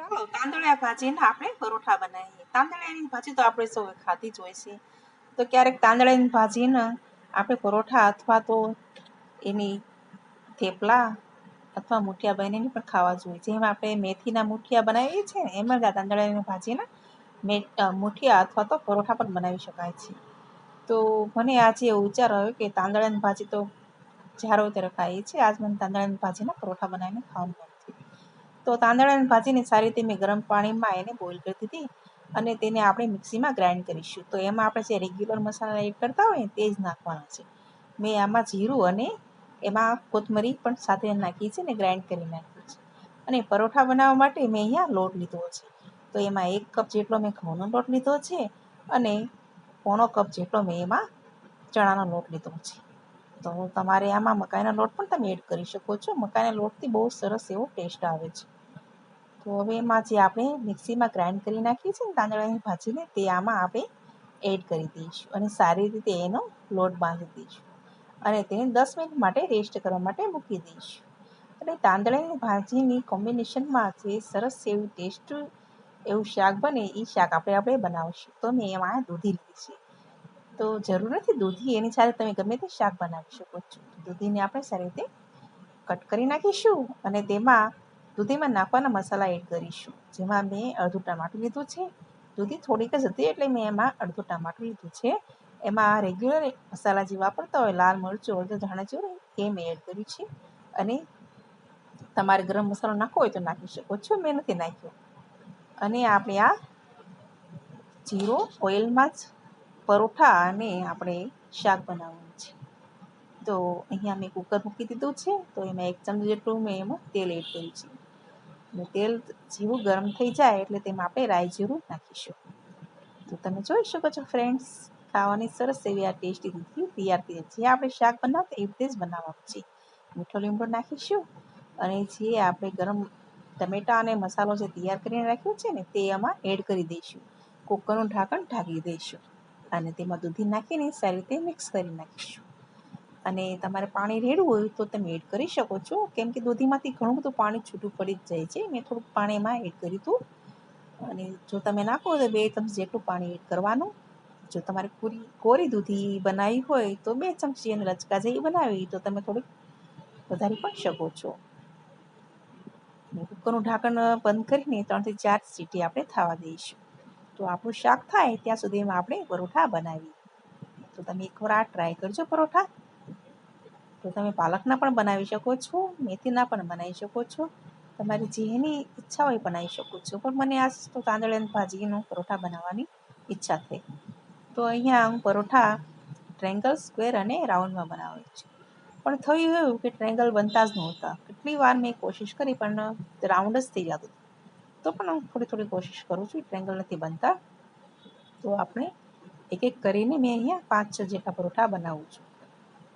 ચાલો, તાંદળિયા ભાજીના આપણે પરોઠા બનાવીએ. તાંદળિયાની ભાજી તો આપણે સૌ ખાધી જ હોય છે. તો ક્યારેક તાંદળિયાની ભાજીને આપણે પરોઠા અથવા તો એની થેપલા અથવા મુઠિયા બનીને પણ ખાવા જોઈએ જેમ આપણે મેથીના મુઠિયા બનાવીએ છીએ ને, એમ જ આ તાંદળિયાની ભાજીના મે મુઠિયા અથવા તો પરોઠા પણ બનાવી શકાય છે. તો મને આજે એવો વિચાર આવ્યો કે તાંદળિયાની ભાજી તો જ્યારે ત્યારે ખાઈએ છીએ, આજ મને તાંદળાની ભાજીના પરોઠા બનાવીને ખાવાનું તો તાંદળાની ભાજીને સારી રીતે મેં ગરમ પાણીમાં એને બોઇલ કરી દીધી અને તેને આપણે મિક્સીમાં ગ્રાઇન્ડ કરીશું. તો એમાં આપણે જે રેગ્યુલર મસાલા એડ કરતા હોય તે જ નાખવાના છે. મેં આમાં જીરું અને એમાં કોથમરી પણ સાથે નાખી છે ને ગ્રાઇન્ડ કરી નાખ્યું છે. અને પરોઠા બનાવવા માટે મેં અહીંયા લોટ લીધો છે. તો એમાં એક કપ જેટલો મેં ઘઉંનો લોટ લીધો છે અને પોણો કપ જેટલો મેં એમાં ચણાનો લોટ લીધો છે. તો તમારે આમાં મકાઈનો લોટ પણ તમે એડ કરી શકો છો. મકાઈના લોટથી બહુ સરસ એવો ટેસ્ટ આવે છે. તો હવે એમાં જે આપણે મિક્સીમાં ગ્રાઇન્ડ કરી નાખીએ છીએ ને તાંદળાની ભાજીને, તે આમાં આપણે એડ કરી દઈશું અને સારી રીતે એનો લોટ બાંધી દઈશું. અને તેને દસ મિનિટ માટે રેસ્ટ કરવા માટે મૂકી દઈશું. અને તાંદળાની ભાજીની કોમ્બિનેશનમાં જે સરસ એવું ટેસ્ટ, એવું શાક બને એ શાક આપણે આપણે બનાવીશું. તો મેં એમાં દૂધી લીધી છે. તો જરૂર નથી. દૂધી એની સાથે તમે ગમે તે શાક બનાવી શકો છો. દૂધીને આપણે સારી રીતે કટ કરી નાખીશું અને તેમાં દૂધીમાં નાખવાના મસાલા એડ કરીશું. જેમાં મેં અડધું ટમાટું લીધું છે. દૂધી થોડીક જ હતી એટલે મેં એમાં અડધું ટમાટું લીધું છે. એમાં રેગ્યુલર મસાલા જે વાપરતા હોય, લાલ મરચું અડધો ધાણા જીરું, એ મેં એડ કર્યું છે. અને તમારે ગરમ મસાલો નાખવો હોય તો નાખી શકો છો. મેં નથી નાખ્યો. અને આપણે આ જીરો, ઓઇલમાં જ પરોઠા અને આપણે શાક બનાવવાનું છે. તો અહીંયા મેં કુકર મૂકી દીધું છે, તો એમાં એક ચમચી જેટલું મેં એમાં તેલ એડ કર્યું છે. અને તેલ જેવું ગરમ થઈ જાય એટલે તેમાં આપણે રાઈ જીરું નાખીશું. તો તમે જોઈ શકો છો ફ્રેન્ડ્સ, ખાવાની સરસ એવી આ ટેસ્ટી દૂધી તૈયાર થઈ જે આપણે શાક બનાવતા એ રીતે જ બનાવવાનું છે. મીઠો લીમડો નાખીશું અને જે આપણે ગરમ ટમેટા અને મસાલો જે તૈયાર કરીને રાખ્યો છે ને તે આમાં એડ કરી દઈશું. કુકરનું ઢાંકણ ઢાંકી દઈશું. અને તેમાં દૂધી નાખીને સારી રીતે મિક્સ કરી નાખીશું. અને તમારે પાણી રેડવું હોય તો તમે એડ કરી શકો છો. કેમ કે દૂધીમાંથી ઘણું બધું પાણી છૂટું પડી જ જાય છે. મેં થોડુંક પાણી એમાં એડ કર્યું હતું. અને જો તમે નાખો તો બે ચમચી જેટલું પાણી એડ કરવાનું. જો તમારે પૂરી કોરી દૂધી બનાવી હોય તો બે ચમચી અને લચકા જેવી બનાવી તો તમે થોડીક વધારી પણ શકો છો. કુકરનું ઢાંકણ બંધ કરીને ત્રણથી ચાર સીટી આપણે થવા દઈશું. તો આપણું શાક થાય, ત્યાં સુધીમાં આપણે પરોઠા બનાવીએ. તો તમે એકવાર આ ટ્રાય કરજો પરોઠા. તો તમે પાલકના પણ બનાવી શકો છો, મેથીના પણ બનાવી શકો છો. તમારી જેની ઈચ્છા હોય બનાવી શકો છો. પણ મને આ તો તાંદળિયાની ભાજીનું પરોઠા બનાવવાની ઈચ્છા થઈ. તો અહીંયા હું પરોઠા ટ્રેંગલ સ્ક્વેર અને રાઉન્ડમાં બનાવું છું. પણ થયું એવું કે ટ્રેંગલ બનતા જ નહોતા. કેટલી વાર મેં કોશિશ કરી પણ રાઉન્ડ જ થઈ જતું. તો પણ હું થોડી થોડી કોશિશ કરું છું ટ્રેંગલ નથી બનતા. તો આપણે એક એક કરીને મેં અહીંયા પાંચ છ જેટલા પરોઠા બનાવું છું.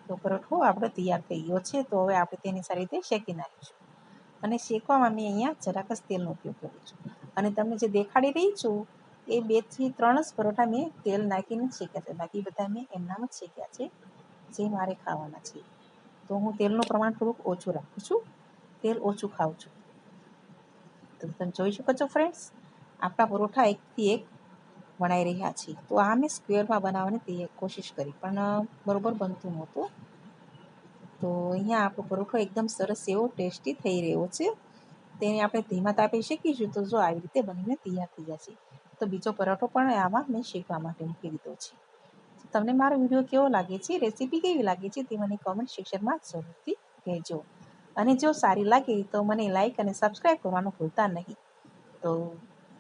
તો પરોઠો આપણો તૈયાર થઈ ગયો છે, તો હવે આપણે તેની સારી રીતે શેકી નાખીશું. અને શેકવામાં મેં અહીંયા જરાક જ તેલનો ઉપયોગ કરું છું. અને તમને જે દેખાડી રહી છું, એ બેથી ત્રણ જ પરોઠા મેં તેલ નાખીને શેક્યા છે. બાકી બધા મેં એમનામ જ શેક્યા છે, જે મારે ખાવાના છે. તો હું તેલનું પ્રમાણ થોડુંક ઓછું રાખું છું. તેલ ઓછું ખાઉં છું. તો તમે જોઈ શકો છો ફ્રેન્ડ્સ આપણા પરોઠા એકથી એક વણાઈ રહ્યા છે. તો આ મેં સ્ક્વેરમાં બનાવવાની તે કોશિશ કરી, પણ બરોબર બનતું નહોતું. તો અહીંયા આપણો પરોઠો એકદમ સરસ એવો ટેસ્ટી થઈ રહ્યો છે. તેને આપણે ધીમા તાપે શેકીશું તો જો આવી રીતે બનીને તૈયાર થઈ જશે. તો બીજો પરોઠો પણ આમાં મેં શેકવા માટે મૂકી દીધો છે. તમને મારો વીડિયો કેવો લાગે છે, રેસીપી કેવી લાગે છે તે મને કોમેન્ટ સેક્શનમાં જરૂરથી કહેજો. અને જો સારી લાગે તો મને લાઈક અને સબસ્ક્રાઈબ કરવાનું ભૂલતા નહીં. તો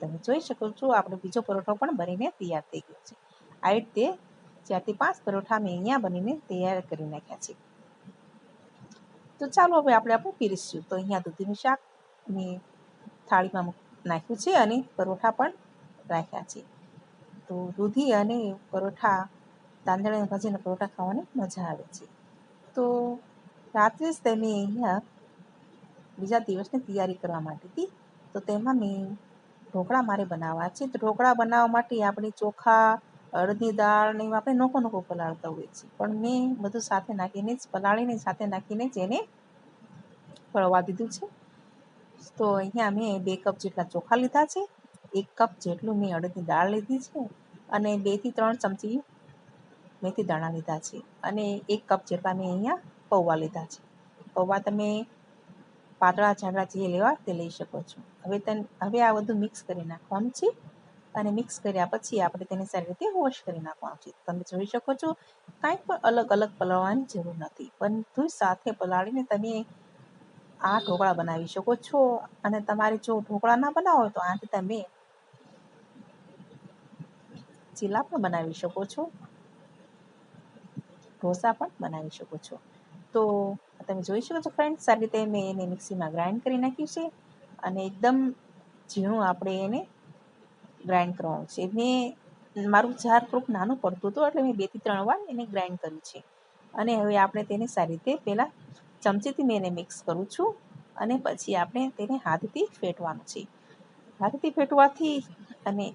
તમે જોઈ શકો છો, આપણો બીજો પરોઠો પણ બનીને તૈયાર થઈ ગયો છે. આવી રીતે ચારથી પાંચ પરોઠા મેં અહીંયા બનીને તૈયાર કરી નાખ્યા છે. તો ચાલો હવે આપણે આપણે પીરીશું. તો અહીંયા દૂધીનું શાક મેં થાળીમાં નાખ્યું છે અને પરોઠા પણ રાખ્યા છે. તો દૂધી અને પરોઠા, તાંદળાની ભાજીના પરોઠા ખાવાની મજા આવે છે. તો રાત્રે જ તમે અહીંયા બીજા દિવસની તૈયારી કરવા માટે હતી. તો તેમાં મેં ઢોકળા મારે બનાવવા છે. તો ઢોકળા બનાવવા માટે આપણે ચોખા અડદની દાળ ને આપણે નોકો નોકો પલાળતા હોઈએ છીએ. પણ મેં બધું સાથે નાખીને જ, પલાળીને સાથે નાખીને જ એને પળવા દીધું છે. તો અહીંયા મેં બે કપ જેટલા ચોખા લીધા છે. એક કપ જેટલું મેં અડદની દાળ લીધી છે અને બેથી ત્રણ ચમચી મેથી દાણા લીધા છે. અને એક કપ જેટલા મેં અહીંયા પૌવા લીધા છે. પૌવા તમે પાતળા જાડા જે લેવા તે લઈ શકો છો. હવે તને, હવે આ બધું મિક્સ કરી નાખવાનું છે અને મિક્સ કર્યા પછી આપણે તેને સારી રીતે વોશ કરી નાખવાનું છે. તમે જોઈ શકો છો, કાંઈ પણ અલગ અલગ પલાળવાની જરૂર નથી. બધું સાથે પલાળીને તમે આ ઢોકળા બનાવી શકો છો અને તમારે જો ઢોકળા ના બનાવો તો આથી તમે ચીલા પણ બનાવી શકો છો, ઢોસા પણ બનાવી શકો છો. તો તમે જોઈ શકો છો ફ્રેન્ડ સારી રીતે મેં એને મિક્સીમાં ગ્રાઇન્ડ કરી નાખ્યું છે અને એકદમ ઝીણું આપણે એને ગ્રાઇન્ડ કરવાનું છે. મેં મારું જાર થોડુંક નાનું પડતું હતું એટલે મેં બેથી ત્રણ વાર એને ગ્રાઇન્ડ કર્યું છે. અને હવે આપણે તેને સારી રીતે પહેલાં ચમચીથી મેં એને મિક્સ કરું છું અને પછી આપણે તેને હાથથી ફેટવાનું છે. હાથથી ફેટવાથી અને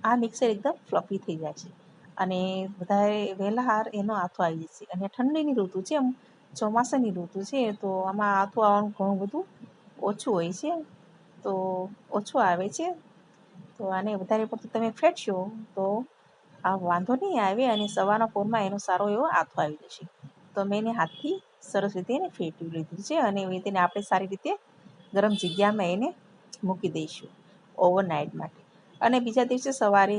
આ મિક્સર એકદમ ફ્લફી થઈ જાય છે. અને વધારે વહેલા હાર એનો આથો આવી જશે અને ઠંડીની ઋતુ છે એમ ચોમાસાની ઋતુ છે, તો આમાં આથો આવવાનું ઘણું બધું ઓછું હોય છે. તો ઓછું આવે છે. તો આને વધારે પડતું તમે ફેટશો, તો આ વાંધો નહીં આવે અને સવારના પોરમાં એનો સારો એવો આથો આવી જશે. તો મેં એને હાથથી સરસ રીતે એને ફેટી લીધું છે અને હવે તેને આપણે સારી રીતે ગરમ જગ્યામાં એને મૂકી દઈશું, ઓવરનાઇટ માટે. અને બીજા દિવસે સવારે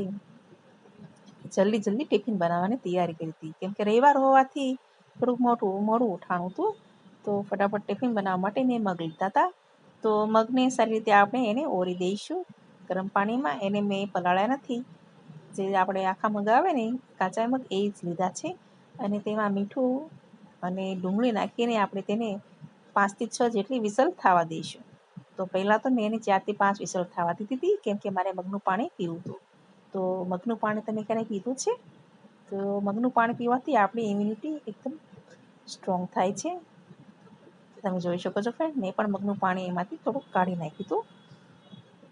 જલ્દી જલ્દી ટિફિન બનાવવાની તૈયારી કરી હતી. કેમ કે રવિવાર હોવાથી થોડુંક મોટું, મોડું ઉઠાણું હતું. તો ફટાફટ ટિફિન બનાવવા માટે મેં મગ લીધા હતા. તો મગને સારી રીતે આપણે એને ઓરી દઈશું ગરમ પાણીમાં. એને મેં પલાળ્યા નથી. જે આપણે આખા મગ આવે ને, કાચા મગ એ જ લીધા છે. અને તેમાં મીઠું અને ડુંગળી નાખીને આપણે તેને પાંચથી છ જેટલી વિસલ થવા દઈશું. તો પહેલાં તો મેં એને ચારથી પાંચ વિસલ થવા દીધી હતી, કેમ કે મારે મગનું પાણી પીવું હતું. તો મગનું પાણી તમે ક્યારેય પીધું છે? તો મગનું પાણી પીવાથી આપણી ઇમ્યુનિટી એકદમ સ્ટ્રોંગ થાય છે. તમે જોઈ શકો છો ફ્રેન્ડ મેં પણ મગનું પાણી એમાંથી થોડુંક કાઢી નાખ્યું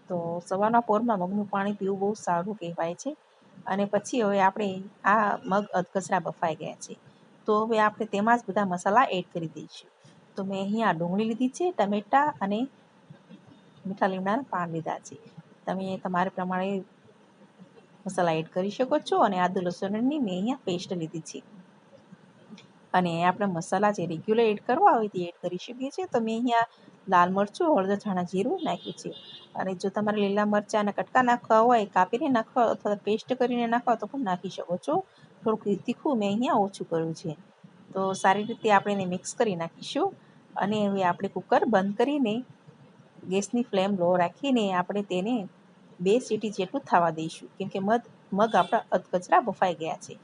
તો સવારના પોરમાં મગનું પાણી પીવું બહુ સારું કહેવાય છે. અને પછી હવે આપણે આ મગ અધકચરા બફાઈ ગયા છે. તો હવે આપણે તેમાં જ બધા મસાલા એડ કરી દઈશું. તો મેં અહીંયા ડુંગળી લીધી છે, ટમેટાં અને મીઠા લીમડાના પાન લીધા છે. તમે તમારે પ્રમાણે મસાલા એડ કરી શકો છો અને આદુ લસણની મેં અહીંયા પેસ્ટ લીધી છે. અને આપણે મસાલા જે રેગ્યુલર એડ કરવા હોય તે એડ કરી શકીએ છીએ. તો મેં અહીંયા લાલ મરચું, હળદર, ધાણા જીરું નાખ્યું છે. અને જો તમારે લીલા મરચાંના કટકા નાખવા હોય, કાપીને નાખવા અથવા પેસ્ટ કરીને નાખવા તો પણ નાખી શકો છો. થોડુંક તીખું મેં અહીંયા ઓછું કર્યું છે. તો સારી રીતે આપણે એને મિક્સ કરી નાખીશું. અને હવે આપણે કુકર બંધ કરીને ગેસની ફ્લેમ લો રાખીને આપણે તેને બે સીટી જેટલું થવા દઈશું, કેમ કે મગ આપણા અધકચરા બફાઈ ગયા છે.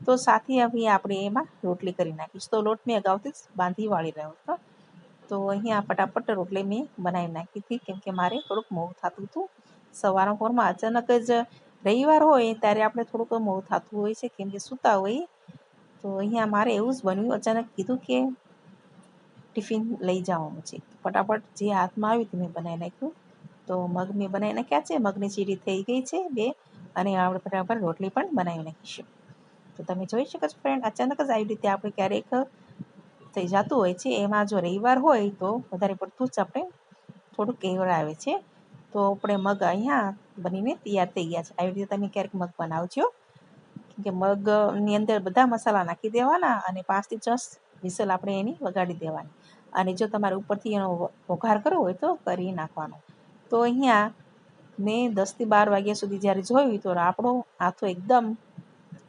તો સાથે હવે આપણે એમાં રોટલી કરી નાખીશ. તો લોટ મેં અગાઉથી બાંધી વાળી રહ્યો હતો. તો અહીંયા ફટાફટ રોટલી મેં બનાવી નાખી હતી, કેમ કે મારે થોડુંક મોડું થતું હતું. સવારના પોરમાં અચાનક જ રવિવાર હોય ત્યારે આપણે થોડુંક મોડું થતું હોય છે, કેમ કે સૂતા હોઈએ. તો અહીંયા મારે એવું જ બન્યું, અચાનક કીધું કે ટિફિન લઈ જવાનું છે. ફટાફટ જે હાથમાં આવ્યું તે મેં બનાવી નાખ્યું. તો મગ બનાવી નાખ્યા છે. મગની ચીરી થઈ ગઈ છે બે અને આપણે બરાબર રોટલી પણ બનાવી નાખીશું. તો તમે જોઈ શકો છો ફ્રેન્ડ અચાનક જ આવી રીતે આપણે ક્યારેક થઈ જતું હોય છે. એમાં જો રવિવાર હોય તો વધારે પડતું જ આપણે થોડુંક કેવર આવે છે. તો આપણે મગ અહીંયા બનીને તૈયાર થઈ ગયા છે. આવી રીતે તમે ક્યારેક મગ બનાવજો. કે મગની અંદર બધા મસાલા નાખી દેવાના અને પાંચથી છ વિસલ આપણે એની વગાડી દેવાની. અને જો તમારે ઉપરથી એનો વઘાર કરવો હોય તો કરી નાખવાનો. તો અહીંયા મેં દસથી બાર વાગ્યા સુધી જ્યારે જોયું તો આપણો હાથો એકદમ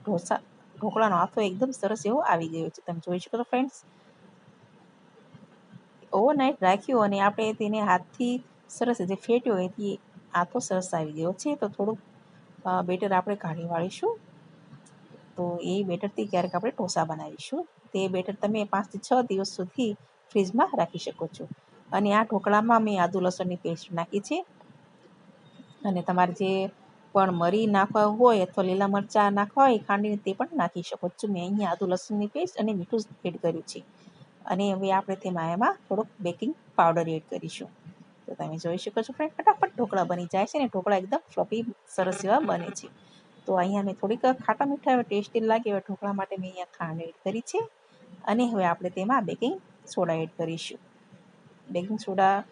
ઢોસા, ઢોકળાનો હાથો એકદમ સરસ એવો આવી ગયો છે. તમે જોઈ શકો છો ફ્રેન્ડ્સ ઓવરનાઇટ રાખ્યો અને આપણે તેને હાથથી સરસ જે ફેટ્યો એથી આથો સરસ આવી ગયો છે. તો થોડુંક બેટર આપણે કાઢી વાળીશું. તો એ બેટરથી ક્યારેક આપણે ઢોસા બનાવીશું. તે બેટર તમે પાંચથી છ દિવસ સુધી ફ્રીજમાં રાખી શકો છો. અને આ ઢોકળામાં મેં આદુ લસણની પેસ્ટ નાખી છે. અને તમારે જે પણ મરી નાખવા હોય અથવા લીલા મરચાં નાખવા હોય ખાંડીને તે પણ નાખી શકો છો. મેં અહીંયા આદુ લસણની પેસ્ટ અને મીઠું એડ કર્યું છે. અને હવે આપણે તેમાં એમાં થોડોક બેકિંગ પાવડર એડ કરીશું. તો તમે જોઈ શકો છો ફ્રેન્ડ, ફટાફટ ઢોકળા બની જાય છે ને ઢોકળા એકદમ ફ્લફી સરસ એવા બને છે. તો અહીંયા મેં થોડીક ખાટા મીઠા એવા ટેસ્ટી લાગે એવા ઢોકળા માટે મેં અહીંયા ખાંડ એડ કરી છે. અને હવે આપણે તેમાં બેકિંગ સોડા એડ કરીશું. બેકિંગ સોડા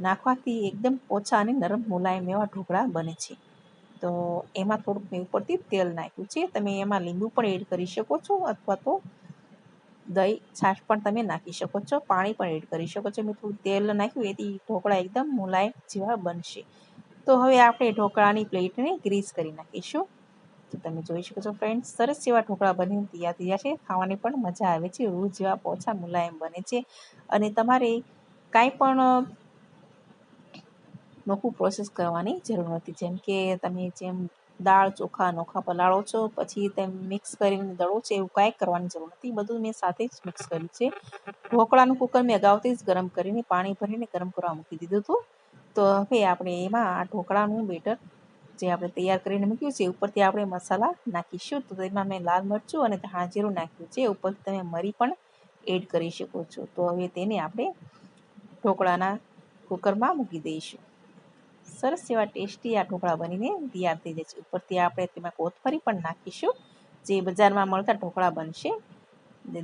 નાખવાથી એકદમ ઓછા અને નરમ મુલાયમ એવા ઢોકળા બને છે. તો એમાં થોડુંક મેં ઉપરથી તેલ નાખ્યું છે. તમે એમાં લીંબુ પણ એડ કરી શકો છો અથવા તો દહીં, છાશ પણ તમે નાખી શકો છો. પાણી પણ એડ કરી શકો છો. મેં થોડું તેલ નાખ્યું, એથી ઢોકળા એકદમ મુલાયમ જેવા બનશે. તો હવે આપણે ઢોકળાની પ્લેટને ગ્રીસ કરી નાખીશું. તો તમે જોઈ શકો છો ફ્રેન્ડ્સ, સરસ જેવા ઢોકળા બનીને તૈયાર થયા છે. ખાવાની પણ મજા આવે છે. રૂ જેવા પોછા મુલાયમ બને છે. અને તમારે કાંઈ પણ નોખું પ્રોસેસ કરવાની જરૂર નથી. જેમ કે તમે જેમ દાળ ચોખા નોખા પલાળો છો, પછી તેમ મિક્સ કરીને દળો છો, એવું કાંઈ કરવાની જરૂર નથી. બધું મેં સાથે જ મિક્સ કર્યું છે. ઢોકળાનું કુકર મેં અગાઉથી જ ગરમ કરીને, પાણી ભરીને ગરમ કરવા મૂકી દીધું હતું. તો હવે આપણે એમાં આ ઢોકળાનું બેટર જે આપણે તૈયાર કરીને મૂક્યું છે ઉપરથી આપણે મસાલા નાખીશું. તો તેમાં મેં લાલ મરચું અને ધાણા જીરું નાખ્યું છે. ઉપરથી તમે મરી પણ એડ કરી શકો છો. તો હવે તેને આપણે ઢોકળાના કુકરમાં મૂકી દઈશું. સરસ એવા ટેસ્ટી આ ઢોકળા બનીને તૈયાર થઈ જશે. ઉપરથી આપણે તેમાં કોથમરી પણ નાખીશું, જે બજારમાં મળતા ઢોકળા બનશે.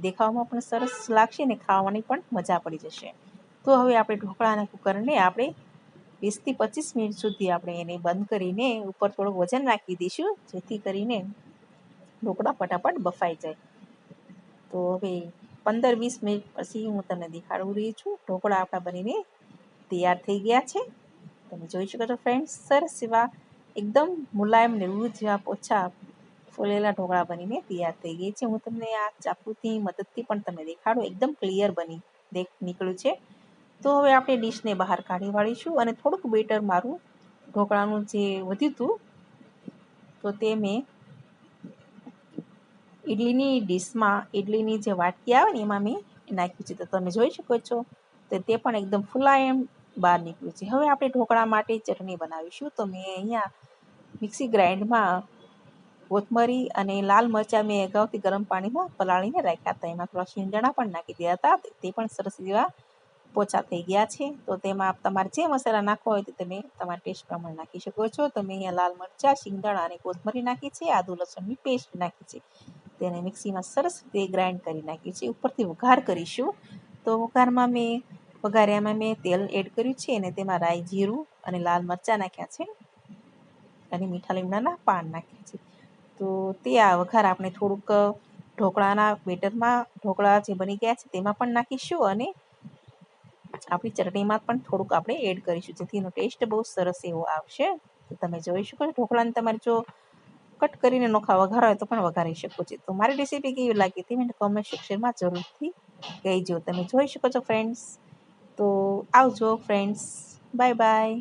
દેખાવામાં પણ સરસ લાગશે ને ખાવાની પણ મજા પડી જશે. તો હવે આપણે ઢોકળાના કુકરને આપણે વીસથી પચીસ મિનિટ સુધી આપણે એને બંધ કરીને ઉપર થોડું વજન નાખી દઈશું, જેથી કરીને ઢોકળા ફટાફટ બફાઈ જાય. તો હવે પંદર વીસ મિનિટ પછી હું તમને દેખાડું રહી છું. ઢોકળા આપણા બનીને તૈયાર થઈ ગયા છે. તમે જોઈ શકો છો ફ્રેન્ડ્સ, સરસ એવા એકદમ મુલાયમ ને રૂ જેવા પોછા ફૂલેલા ઢોકળા બનીને તૈયાર થઈ ગઈ છે. હું તમને આ ચાકુથી, મદદથી પણ તમને દેખાડું. એકદમ ક્લિયર બની દેખ, નીકળ્યું છે. તો હવે આપણે ડીશને બહાર કાઢી વાળીશું અને થોડુંક બેટર મારું ઢોકળાનું જે વધ્યું હતું, તો તે મેં ઇડલીની ડીશમાં ઇડલીની જે વાટકી આવે ને એમાં મેં નાખ્યું છે. તો તમે જોઈ શકો છો તો તે પણ એકદમ ફૂલાયમ બહાર નીકળ્યું છે. હવે આપણે ઢોકળા માટે ચટણી બનાવીશું. તો મેં અહીંયા મિક્સી ગ્રાઇન્ડમાં કોથમરી અને લાલ મરચાં મેં અગાઉથી ગરમ પાણીમાં પલાળીને રાખ્યા હતા. એમાં થોડા શીંગદાણા પણ નાખી દીધા હતા. તે પણ સરસ જેવા પોચા થઈ ગયા છે. તો તેમાં તમારે જે મસાલા નાખવા હોય તો તમે તમારા ટેસ્ટ પ્રમાણે નાખી શકો છો. તમે અહીંયા લાલ મરચાં શિંગદાણા અને કોથમરી નાખી છે. આદુ લસણની પેસ્ટ નાખી છે. તેને મિક્સીમાં સરસ રીતે ગ્રાઇન્ડ કરી નાખી છે. ઉપરથી વઘાર કરીશું. તો વઘારમાં મેં, વઘાર્યામાં મેં તેલ એડ કર્યું છે અને તેમાં રાઈ, જીરું અને લાલ મરચાં નાખ્યા છે. અને મીઠા લીમડાના પાન નાખ્યા છે. તો તે આ વઘાર આપણે થોડુંક ઢોકળાના બેટરમાં ઢોકળા જે બની ગયા છે તેમાં પણ નાખીશું અને આપણી ચટણીમાં પણ થોડુંક આપણે એડ કરીશું. જેથી એનો ટેસ્ટ બહુ સરસ એવો આવશે. તો તમે જોઈ શકો છો ઢોકળાને તમારે જો કટ કરીને નોખા વઘાર હોય તો પણ વઘારી શકો છો. તો મારી રેસીપી કેવી લાગી હતી મને કોમેન્ટ સેક્શનમાં જરૂરથી કહેજો. તમે જોઈ શકો છો ફ્રેન્ડ્સ તો આવજો ફ્રેન્ડ્સ બાય બાય